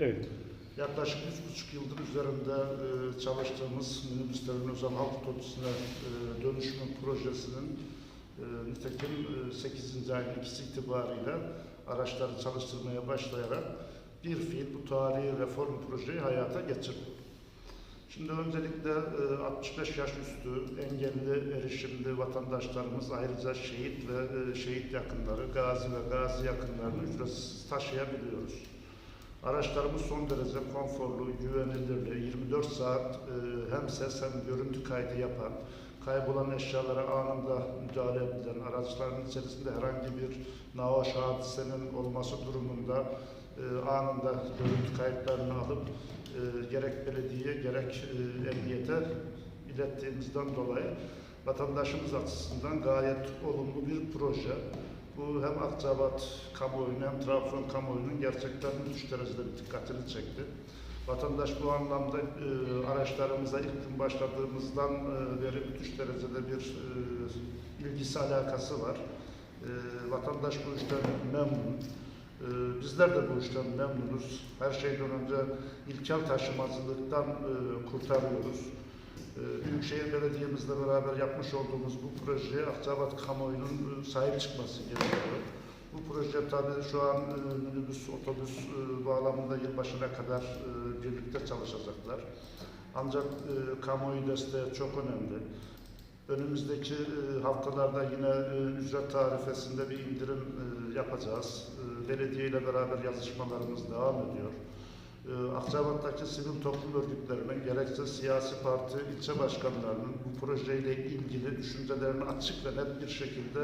Evet. Yaklaşık üç buçuk yıldır üzerinde e, çalıştığımız minibüslerin özel halk otobüsüne e, dönüşümü projesinin e, nitekim e, 8. ayın ikisi itibariyle araçları çalıştırmaya başlayarak bir fiil bu tarihi reform projeyi hayata geçirdi. Şimdi öncelikle e, 65 yaş üstü engelli erişimli vatandaşlarımız ayrıca şehit ve e, şehit yakınları, gazi ve gazi yakınlarını ücretsiz taşıyabiliyoruz. Araçlarımız son derece konforlu, güvenilirli, 24 saat e, hem ses hem görüntü kaydı yapan, kaybolan eşyalara anında müdahale edilen, araçların içerisinde herhangi bir nahoş hadisenin olması durumunda e, anında görüntü kayıtlarını alıp e, gerek belediyeye gerek e, emniyete ilettiğimizden dolayı vatandaşımız açısından gayet olumlu bir proje. Bu hem Akçabat kamuoyunun hem Trabzon kamuoyunun gerçekten müthiş derecede bir dikkatini çekti. Vatandaş bu anlamda e, araçlarımıza ilk gün başladığımızdan e, beri müthiş derecede bir e, ilgisi alakası var. E, vatandaş bu işten memnun. E, bizler de bu işten memnunuz. Her şeyden önce ilkel taşımacılıktan e, kurtarıyoruz. Ee, Büyükşehir Belediye'mizle beraber yapmış olduğumuz bu projeye Akçabat kamuoyunun e, sahip çıkması gerekiyor. Bu proje tabii şu an e, minibüs, otobüs e, bağlamında yılbaşına kadar birlikte çalışacaklar. Ancak kamuoyu desteği çok önemli. Önümüzdeki haftalarda yine ücret tarifesinde bir indirim yapacağız. Belediye ile beraber yazışmalarımız devam ediyor. Ee, Akçabat'taki sivil toplum örgütlerinin gerekse siyasi parti ilçe başkanlarının bu projeyle ilgili düşüncelerini açık ve net bir şekilde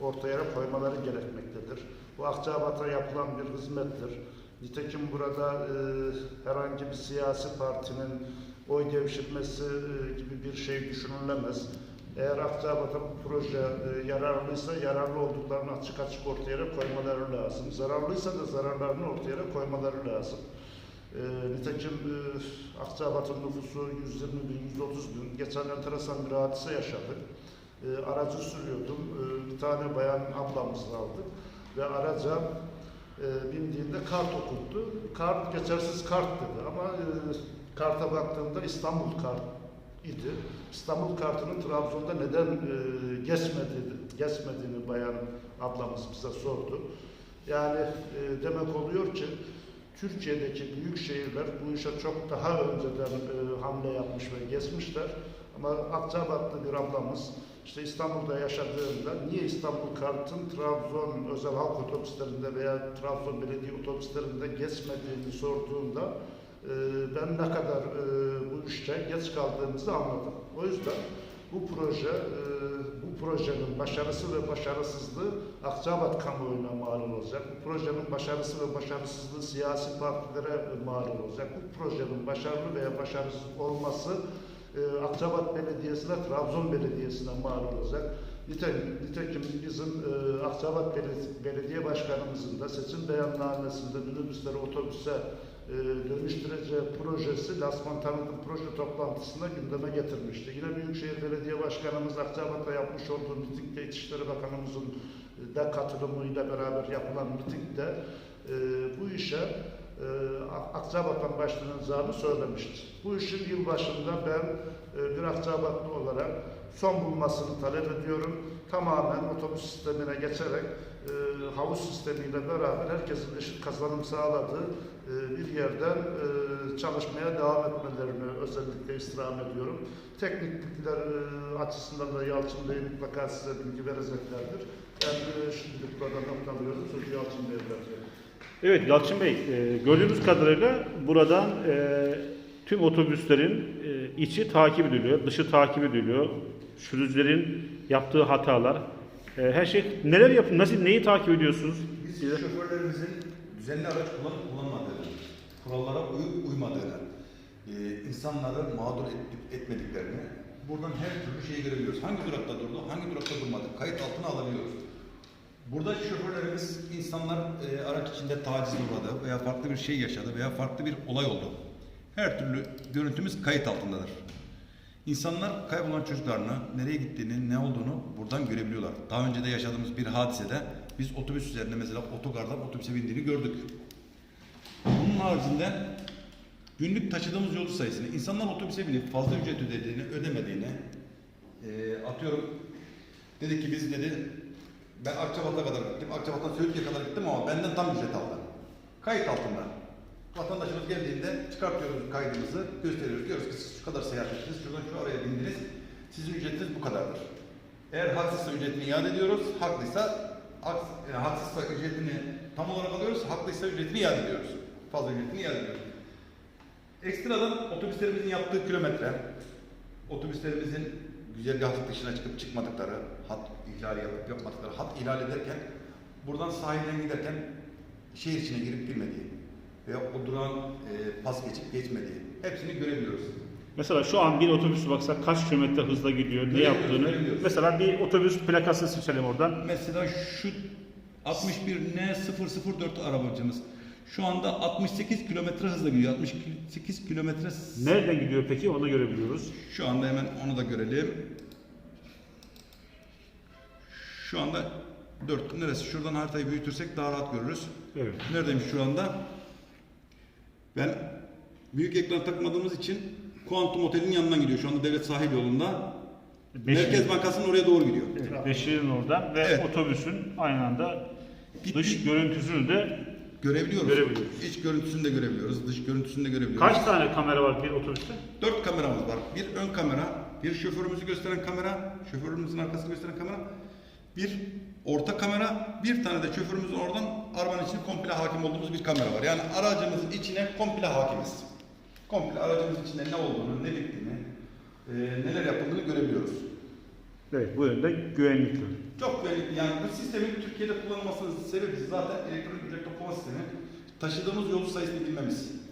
ortaya koymaları gerekmektedir. Bu Akçabat'a yapılan bir hizmettir. Nitekim burada e, herhangi bir siyasi partinin oy devşirmesi e, gibi bir şey düşünülemez. Eğer Akçabat'a bu proje e, yararlıysa yararlı olduklarını açık açık ortaya koymaları lazım. Zararlıysa da zararlarını ortaya koymaları lazım. E, nitekim e, Akçabat'ın nüfusu 120 bin, 130 bin. Geçen enteresan bir hadise yaşadık. E, aracı sürüyordum. E, bir tane bayan ablamızı aldık. Ve araca e, bindiğinde kart okuttu. Kart geçersiz kart dedi ama e, karta baktığımda İstanbul kart idi. İstanbul kartının Trabzon'da neden e, geçmediğini, geçmediğini bayan ablamız bize sordu. Yani e, demek oluyor ki Türkiye'deki büyük şehirler bu işe çok daha önceden e, hamle yapmış ve geçmişler. Ama Akçabatlı bir ablamız işte İstanbul'da yaşadığında niye İstanbul kartın Trabzon özel halk otobüslerinde veya Trabzon belediye otobüslerinde geçmediğini sorduğunda e, ben ne kadar e, bu işte geç kaldığımızı anladım. O yüzden bu proje, e, bu projenin başarısı ve başarısızlığı Akçabat kamuoyuna mal olacak. Bu projenin başarısı ve başarısızlığı siyasi partilere mal olacak. Bu projenin başarılı veya başarısız olması e, Akçabat Belediyesi'ne, Trabzon Belediyesi'ne mal olacak. Nitekim, nitekim bizim e, Akçabat Beledi- Belediye Başkanımızın da seçim beyannamesinde minibüsleri otobüse dönüştüreceği projesi Lasman Tanıtım Proje toplantısında gündeme getirmişti. Yine Büyükşehir Belediye Başkanımız Akçabat'ta yapmış olduğu mitingde İçişleri Bakanımızın e, da katılımıyla beraber yapılan mitingde e, bu işe e, Akçabat'tan başlanacağını söylemişti. Bu işin yılbaşında ben e, bir Akçabatlı olarak son bulmasını talep ediyorum. Tamamen otobüs sistemine geçerek e, havuz sistemiyle beraber herkesin eşit kazanım sağladığı e, bir yerden e, çalışmaya devam etmelerini özellikle istirham ediyorum. Teknik bilgiler e, açısından da Yalçın Bey mutlaka size bilgi vereceklerdir. Ben e, şimdilik burada noktalıyorum. Sözü Yalçın Bey'e. Evet Yalçın Bey, e, gördüğünüz kadarıyla buradan e, tüm otobüslerin e, içi takip ediliyor, dışı takip ediliyor. Sürücülerin yaptığı hatalar, e, her şey neler yapın, nasıl neyi takip ediyorsunuz? Biz Size- şoförlerimizin düzenli araç kullanıp kullanmadığını, kurallara uyup uymadığını, e, insanları mağdur et- etmediklerini buradan her türlü şeyi görebiliyoruz. Hangi durakta durdu, hangi durakta durmadı, kayıt altına alabiliyoruz. Burada şoförlerimiz insanlar e, araç içinde taciz uğradı veya farklı bir şey yaşadı veya farklı bir olay oldu. Her türlü görüntümüz kayıt altındadır. İnsanlar kaybolan çocuklarını, nereye gittiğini, ne olduğunu buradan görebiliyorlar. Daha önce de yaşadığımız bir hadisede biz otobüs üzerinde mesela otogardan otobüse bindiğini gördük. Bunun haricinde günlük taşıdığımız yolcu sayısını, insanlar otobüse binip fazla ücret ödediğini, ödemediğini e, atıyorum. Dedi ki biz dedi ben Akçabat'a kadar gittim, Akçabat'tan Söğütü'ye kadar gittim ama benden tam ücret aldı. Kayıt altında. Vatandaşımız geldiğinde çıkartıyoruz kaydımızı, gösteriyoruz. Diyoruz ki siz şu kadar seyahat ettiniz, şuradan şu araya bindiniz. Sizin ücretiniz bu kadardır. Eğer haksızsa ücretini iade ediyoruz, haklıysa haks, e, haksızsa ücretini tam olarak alıyoruz, haklıysa ücretini iade ediyoruz. Fazla ücretini iade ediyoruz. Ekstradan otobüslerimizin yaptığı kilometre, otobüslerimizin güzergahlık dışına çıkıp çıkmadıkları, hat ihlali yapıp yapmadıkları, hat ihlal ederken, buradan sahilden giderken şehir içine girip girmediği veya o durağın e, pas geçip geçmediği hepsini görebiliyoruz. Mesela şu an bir otobüs baksak kaç kilometre hızla gidiyor, ne yaptığını. görebiliyoruz. Mesela bir otobüs plakasını seçelim oradan. Mesela şu 61N004 arabacımız şu anda 68 kilometre hızla gidiyor. 68 kilometre Nereden gidiyor peki onu görebiliyoruz. Şu anda hemen onu da görelim. Şu anda 4 neresi? Şuradan haritayı büyütürsek daha rahat görürüz. Evet. Neredeymiş şu anda? Ben büyük ekran takmadığımız için Kuantum Otel'in yanından gidiyor. Şu anda devlet sahil yolunda. Beşiktaş- Merkez Bankası'nın oraya doğru gidiyor. Beşir'in oradan ve Evet. otobüsün aynı anda dış görüntüsünü de Görebiliyoruz. Görebiliyoruz. İç görüntüsünü de görebiliyoruz. Dış görüntüsünü de görebiliyoruz. kaç tane kamera var bir otobüste? Dört kameramız var. Bir ön kamera, bir şoförümüzü gösteren kamera, şoförümüzün arkasını gösteren kamera, bir orta kamera, bir tane de şoförümüzün oradan arabanın içine komple hakim olduğumuz bir kamera var. Yani aracımızın içine komple hakimiz. Komple aracımızın içinde ne olduğunu, ne bittiğini, e, neler yapıldığını görebiliyoruz. Evet bu yönde güvenlikli. Çok güvenlikli. Yani bu sistemin Türkiye'de kullanılmasının sebebi zaten elektronik ücret toplama sistemi taşıdığımız yolcu sayısını bilmemiz.